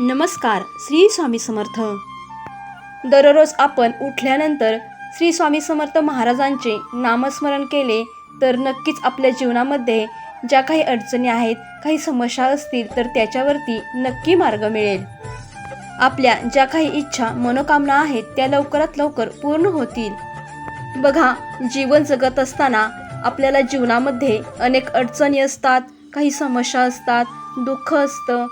नमस्कार श्री स्वामी समर्थ. दररोज आपण उठल्यानंतर श्री स्वामी समर्थ महाराजांचे नामस्मरण केले तर नक्कीच आपल्या जीवनामध्ये ज्या काही अडचणी आहेत काही समस्या असतील तर त्याच्यावरती नक्की मार्ग मिळेल. आपल्या ज्या काही इच्छा मनोकामना आहेत त्या लवकरात लवकर पूर्ण होतील. बघा जीवन जगत असताना आपल्याला जीवनामध्ये अनेक अडचणी असतात काही समस्या असतात दुःख असतं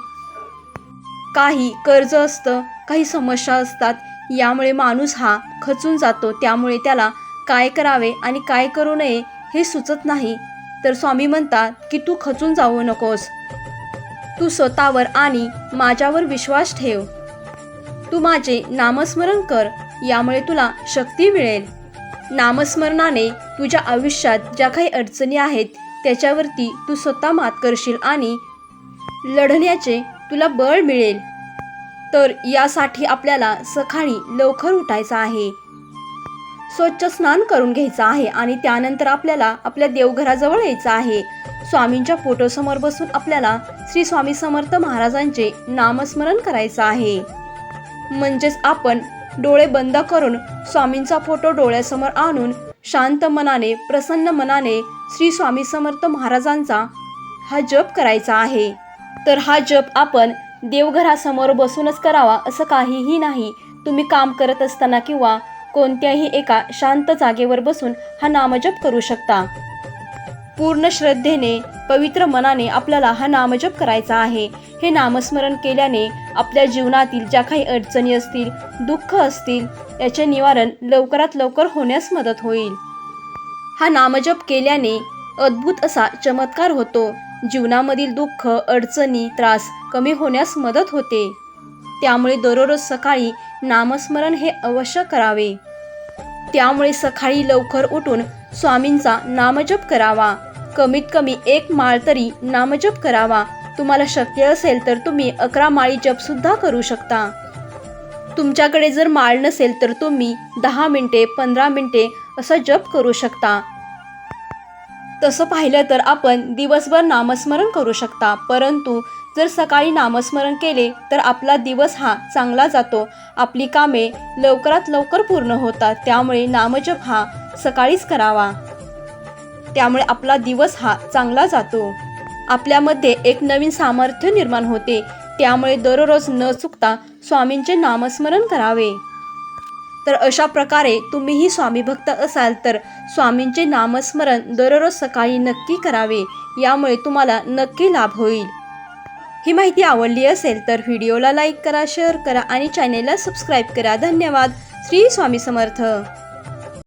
काही कर्ज असतं काही समस्या असतात यामुळे माणूस हा खचून जातो. त्यामुळे त्याला काय करावे आणि काय करू नये हे सुचत नाही. तर स्वामी म्हणतात की तू खचून जाऊ नकोस. तू स्वतःवर आणि माझ्यावर विश्वास ठेव. तू माझे नामस्मरण कर यामुळे तुला शक्ती मिळेल. नामस्मरणाने तुझ्या आयुष्यात ज्या काही अडचणी आहेत त्याच्यावरती तू स्वतः मात करशील आणि लढण्याचे तुला बळ मिळेल. तर यासाठी आपल्याला सकाळी लवकर उठायचं आहे. स्वच्छ स्नान करून घ्यायचं आहे आणि त्यानंतर आपल्याला आपल्या देवघराजवळ यायचं आहे. स्वामींच्या फोटोसमोर बसून आपल्याला श्री स्वामी समर्थ महाराजांचे नामस्मरण करायचं आहे. म्हणजेच आपण डोळे बंद करून स्वामींचा फोटो डोळ्यासमोर आणून शांत मनाने प्रसन्न मनाने श्री स्वामी समर्थ महाराजांचा हा जप करायचा आहे. तर हा जप आपण देवघरासमोर बसूनच करावा असं काहीही नाही. तुम्ही काम करत असताना किंवा कोणत्याही एका शांत जागेवर बसून हा नामजप करू शकता. पूर्ण श्रद्धेने पवित्र मनाने आपल्याला हा नामजप करायचा आहे. हे नामस्मरण केल्याने आपल्या जीवनातील ज्या काही अडचणी असतील दुःख असतील याचे निवारण लवकरात लवकर होण्यास मदत होईल. हा नामजप केल्याने अद्भुत असा चमत्कार होतो. जीवनामधील दुःख अडचणी त्रास कमी होण्यास मदत होते. त्यामुळे दररोज सकाळी नामस्मरण हे अवश्य करावे. त्यामुळे सकाळी लवकर उठून स्वामींचा नामजप करावा. कमीत कमी एक माळ तरी नामजप करावा. तुम्हाला शक्य असेल तर तुम्ही अकरा माळी जप सुद्धा करू शकता. तुमच्याकडे जर माळ नसेल तर तुम्ही दहा मिनटे पंधरा मिनटे असं जप करू शकता. तसं पाहिलं तर आपण दिवसभर नामस्मरण करू शकता. परंतु जर सकाळी नामस्मरण केले तर आपला दिवस हा चांगला जातो. आपली कामे लवकरात लवकर पूर्ण होतात. त्यामुळे नामजप हा सकाळीच करावा. त्यामुळे आपला दिवस हा चांगला जातो. आपल्यामध्ये एक नवीन सामर्थ्य निर्माण होते. त्यामुळे दररोज न चुकता स्वामींचे नामस्मरण करावे. तर अशा प्रकारे तुम्हीही स्वामी भक्त असाल तर स्वामींचे नामस्मरण दररोज सकाळी नक्की करावे. यामुळे तुम्हाला नक्की लाभ होईल. ही माहिती आवडली असेल तर व्हिडिओला लाईक करा शेअर करा आणि चॅनेलला सबस्क्राईब करा. धन्यवाद. श्री स्वामी समर्थ.